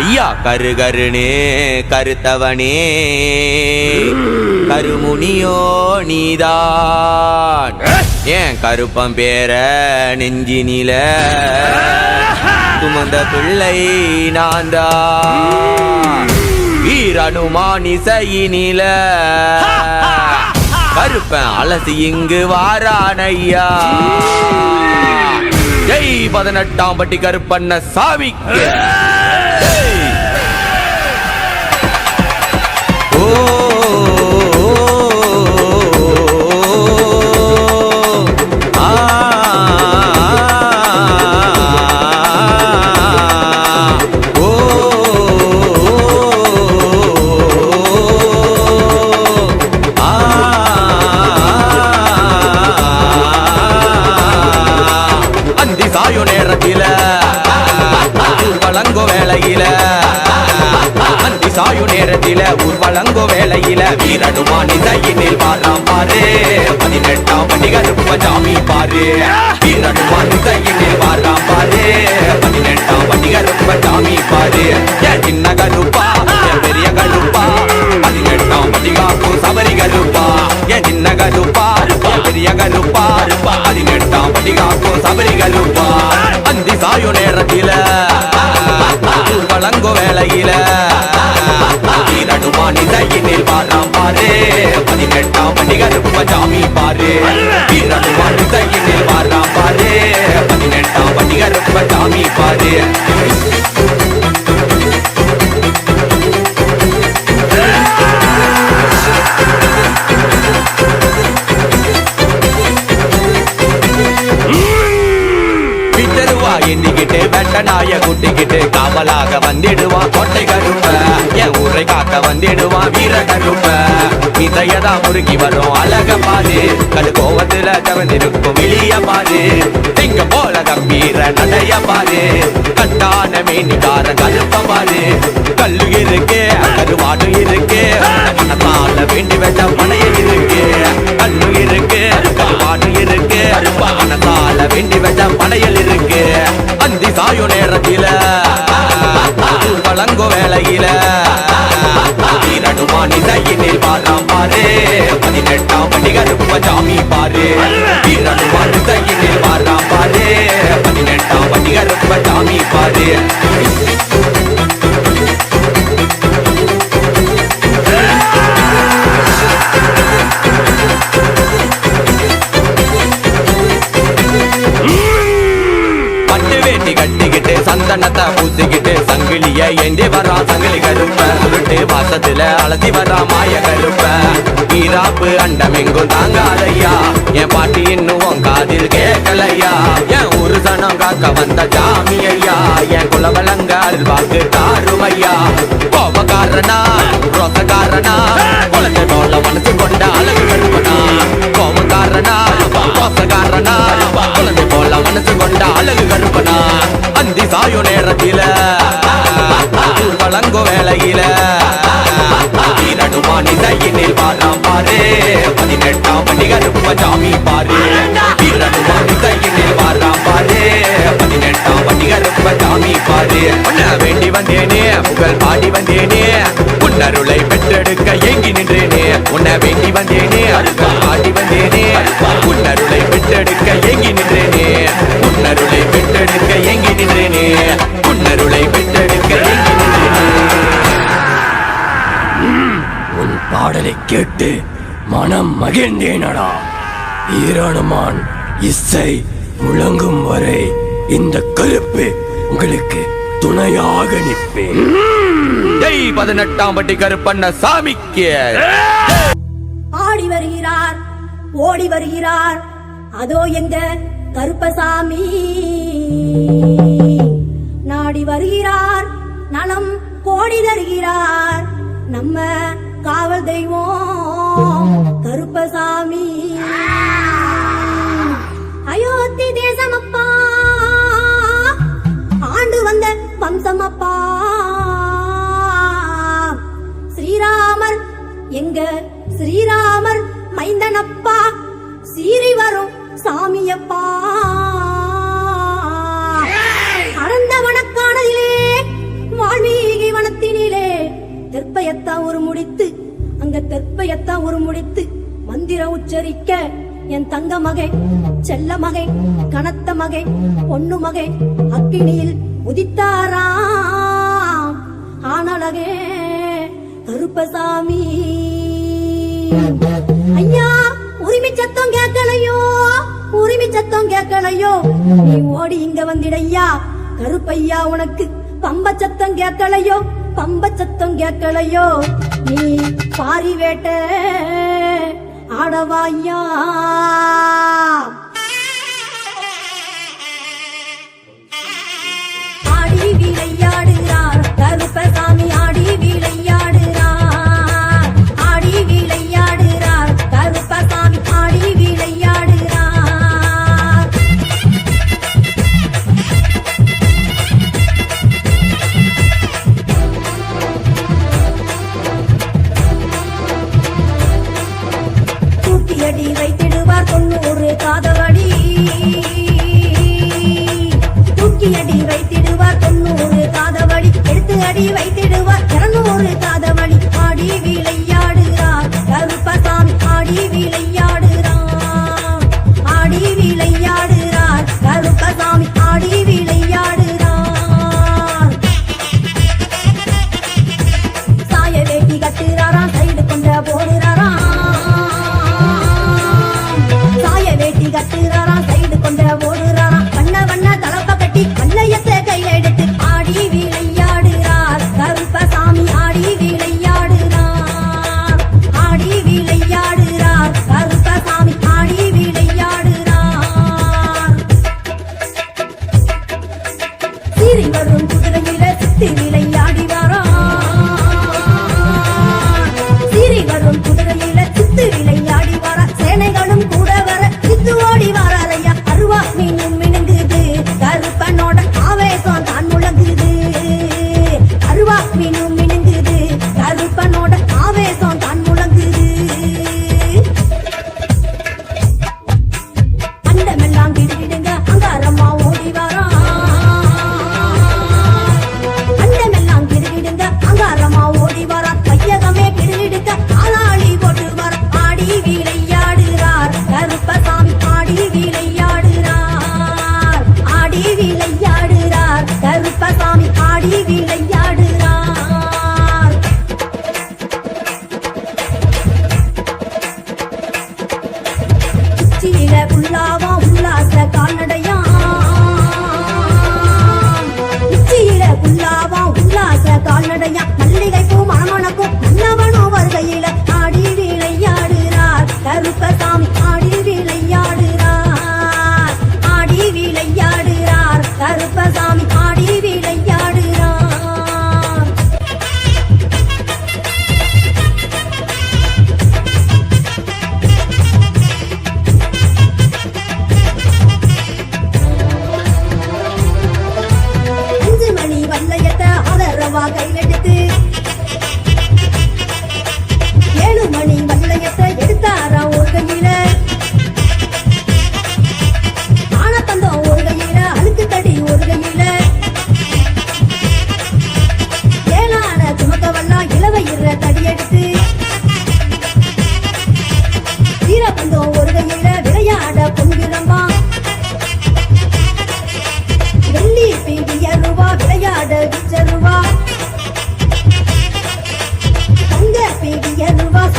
ஐயா கருகருணே கருத்தவனே. கருமுனியோ நீதான். ஏன் கருப்பம் பேர நெஞ்சினில சுமந்த பிள்ளை நான் தான் வீரனுமானிசையினில கருப்பன் அலசி இங்கு வாரானையா. ஜெய் பதினெட்டாம் பட்டி கருப்பண்ண சாமிக்கு. hey! hey! oh. ஊர்வலங்கோ வேளையில வீரனுமானி தையினில் வாழாம் பாரு. பதினெட்டாம் பண்டிகை சாமி பாரு. வீரனுமானி தையினில் வாழாம் பாரு. பதினெட்டாம் பண்டிகை சாமி பாரு. ஏன் சின்ன கருப்பா ஏன் பெரிய கருப்பா பதினெட்டாம் பண்டிகாக்கும் சபரி கருப்பா என் சின்ன கருப்பா ஏன் பெரிய கருப்பா பதினெட்டாம் பண்டிகாக்கும் சபரி கருப்பா அந்தி சாயு நேரத்தில வழங்கோ வேலையில அனுமானி தையினில் வாராம் பாரு. பதினெட்டாம் பண்டிகை சாமி பாரு. வீரனுமானி தையினில் வாராம் பாரு. பதினெட்டாம் பண்டிகை சாமி பாரு. வா எண்ணிக்கிட்டு வெட்ட நாய குட்டிக்கிட்டு காவலாக வந்திடுவா. கொட்டை கருப்ப. என் ஊரை காக்க வந்திடுவா. வீர கருப்ப. இதையதா முறுக்கி வரும் அழக பாரு. கடு கோவத்துல தவந்திருக்கும் வெளிய பாரு. திங்க போல கம்பீர நடைய பாரு. கட்டான மீனிக்கார கருப்ப பாரு. கல்லு இருக்கு கருவாடு இருக்கு. மனத்தால வேண்டி வெட்ட மனைய இருக்கு. கல்லு இருக்கு கருவாடு இருக்கு. மனத்தால வேண்டி வெட்ட மனைய மனிதையினில் தையினில் பாரு. பதினெட்டாம் பண்டிகை சாமி பாரு. வீரன் மனிதையினில் வாராம் பாரு. பதினெட்டாம் பண்டிகை சாமி பாரு. வேட்டி கட்டிக்கிட்டு சந்தனத்தை பூசிக்கிட்டு சங்கிலிய ஏந்தி வரா சங்கிலி கருப்ப உருட்டு வாசத்துல அலசி வரா மாய கருப்ப. ஈராப்பு அண்டம் எங்கும் தாங்காதையா? என் பாட்டி இன்னும் உன் காதில் கேட்கலையா? என் ஒரு சனம் காக்க வந்த ஜாமி ஐயா என் குலவலங்க வாக்கு தாருமையா? கோபக்காரனா? ரோசக்காரனா? குழந்தை போல மனசு கொண்ட அழகு கருப்பனா? கோபக்காரனா? ரோசக்காரனா? மனசு கொண்ட அழகு கருப்பனா? அந்தி சாயு நேரத்தில. வழங்கும் வேலையில. நடுமானி தையினில் பாராம் பாரு. பதினெட்டாம் பண்டிகை சாமி பாரு. நடுமானி தையினில் பாராம் பாரு. பதினெட்டாம் பண்டிகை சாமி பாரு. உன்ன வேண்டி வந்தேனே புகழ் பாடி வந்தேனே. உன்னருளை பெற்றெடுக்க ஏங்கி நின்றேனே. உன்னை வேண்டி வந்தேனே அருள் பாடி வந்தேனே. உன்னருளை பெற்றெடுக்க ஏங்கி நின்றேனே. உன்னருளை பெற்றெடுக்க ஏங்கி நின்றேனே. உன்னருளை பெற்றெடுக்க ஏங்கி நின்றேனே. உன் பாடலை கேட்டு மனம் மகிழ்ந்தேனடா. ஈரானுமான் இசை முழங்கும் வரை இந்த கருப்பு உங்களுக்கு துணையாக நிற்பேன். பதினெட்டாம் பட்டி கருப்பண்ண சாமிக்கு. ஆடி வருகிறார் ஓடி வருகிறார். அதோ எங்க கருப்பசாமி. நாடி வருகிறார் நலம் கோடி தருகிறார். நம்ம காவல் தெய்வம் கருப்பசாமி. அயோத்தி தேசமப்பா ஆண்டு வந்த வம்சமப்பா. ஸ்ரீராமர் எங்க ஸ்ரீராமர் மைந்தனப்பா. சீறி வரும் சாமியப்பா. அடர்ந்த வனக்கானதிலே வாழ்வீகி வனத்தினிலே தெற்பயத்தா ஒரு முடித்து அங்க தெற்பயத்தா ஒரு முடித்து மந்திர உச்சரிக்க என் தங்க மகை செல்ல மகை கனத்த மகை பொண்ணு மகை அக்கினியில் உதித்தாராம் ஆனழகே கருப்பசாமி. ஐயா உரிமை சத்தம் கேட்கலையோ? குருவி சத்தம் கேட்கலையோ? நீ ஓடி இங்க வந்திடையா? கருப்பையா உனக்கு பம்ப சத்தம் கேட்கலையோ? பம்ப சத்தம் கேட்கலையோ? நீ பாரி வேட்ட ஆடவாயா? ஆடி விளையாடுகிறார் கருப்பசாமி ஆடி விளையாடு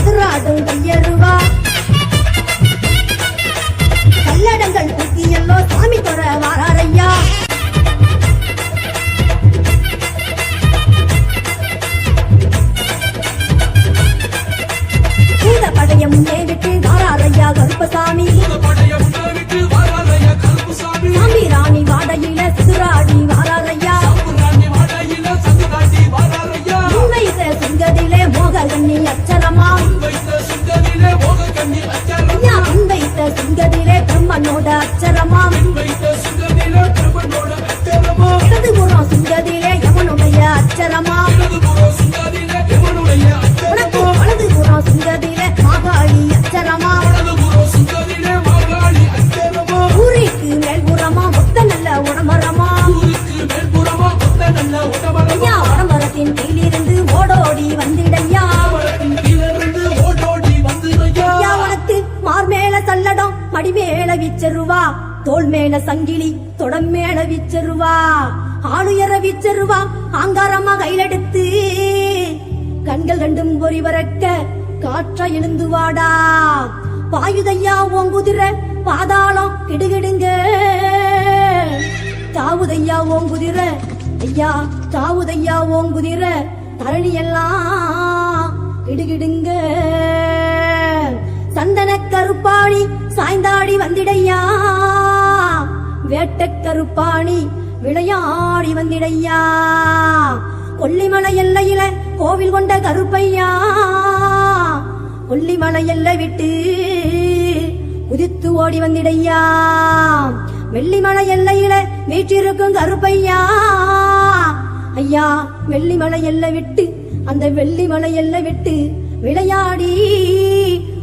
எதிராடும் கையருவா கல்லடங்கள் தூக்கி எல்லோ சாமி தொட வாராரையா. கூட படைய முன்னே விட்டு வாராரையா கருப்பசாமி. சாமி ராணி வாடையில சிசுராடி வாராரையா. உண்மையில சிங்கதிலே மோககண்ணி அச்ச மடிமேல விச்சருவா தோல் மேல சங்கிலி தொடம் மேல விச்சருவா. ஆளுயர விச்சருவா ஆங்காரமா கையிலெடுத்து கண்கள் ரெண்டும் பொறி வரக்க காற்ற எழுந்து வாடா பாயுதையா குதிரை பாதாளம் கிடுகிடுங்க. தாவுதையா ஓங்குதிர ஐயா தாவுதையா ஓங்குதிர தரணி எல்லாம் கிடுகிடுங்க. சந்தன கருப்பாணி சாய்ந்தாடி வந்திடையா? வேட்ட கருப்பாணி விளையாடி வந்திடையா? கொல்லிமலை எல்லையில கோவில் கொண்ட கருப்பையா? கொல்லிமலை எல்லை விட்டு குதித்து ஓடி வந்திடையா? வெள்ளிமலை எல்லையில வீற்றிருக்கும் கருப்பையா? ஐயா வெள்ளிமலை எல்லை விட்டு அந்த வெள்ளிமலை எல்லை விட்டு விளையாடி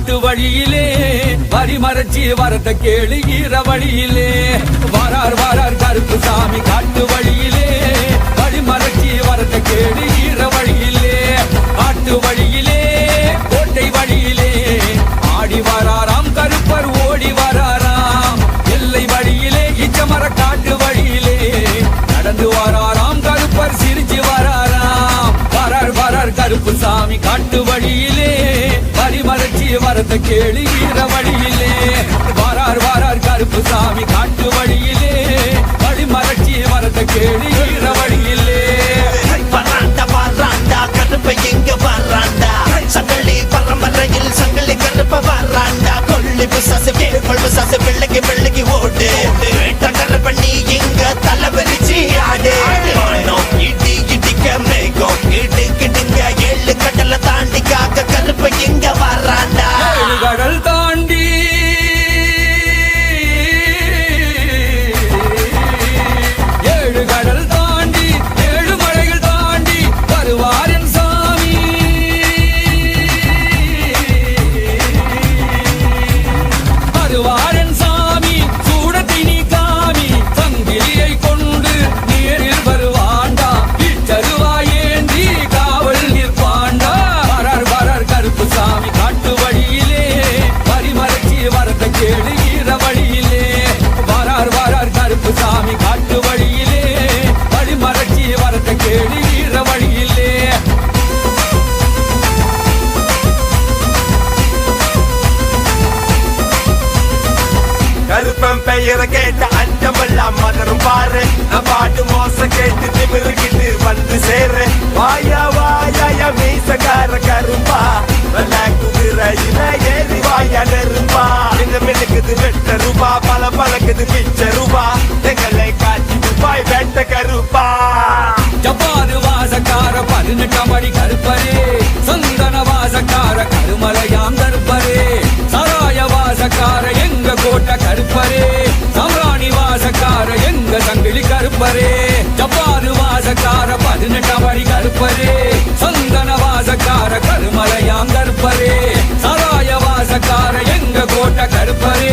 காட்டு வழியிலே வரி மறைச்சி வரத கேளு ஈர வழியிலே. வரார் வரார் கருப்பு சாமி காட்டு வழியிலே. வழி மறைச்சி வரத கேளு ஈர வழியிலே. காட்டு வழியிலே கோட்டை வழியிலே. ஆடி வராராம் கருப்பர் ஓடி வராராம். எல்லை வழியிலே இச்சமர காட்டு வழியிலே. நடந்து வராராம் கருப்பர் சிரிச்சு வராராம். வரார் வரார் கருப்பு சாமி காட்டு வழியிலே. வரிமறைச்சி வரத கேளு வீர வழியிலே. வரார் வரார் கருப்பு சாமி காட்டு வழியிலே. வழிமறைச்சி வரத கேளு வீர வழியிலே. வராண்டா வராண்டா கருப்பை எங்க வராண்டா. சங்கலி பரம்பரையில் சங்கலி கருப்ப வராண்டா. கொள்ளி பிசாசு கேள்வள் பிசாசு வெள்ளகி வெள்ளகி ஓடு வெட்ட ரூபா பல பழக்குது பிச்ச ரூபா. எங்களை காட்சி ரூபாய் வெட்ட கருப்பா. ஜப்பாது வாசக்கார பதினெட்டாம் அடி கருப்பரே. சந்தன வாசக்கார கருமலையாம் கருப்பரே. சராய வாசக்கார எங்க கோட்ட கருப்பரே. சம்ராணி வாசக்கார எங்க சங்கிலி கருப்பரே. ஜப்பாது வாசக்கார பதினெட்டாம் அடி கருப்பரே. சந்தன வாசக்கார கருமலையாம்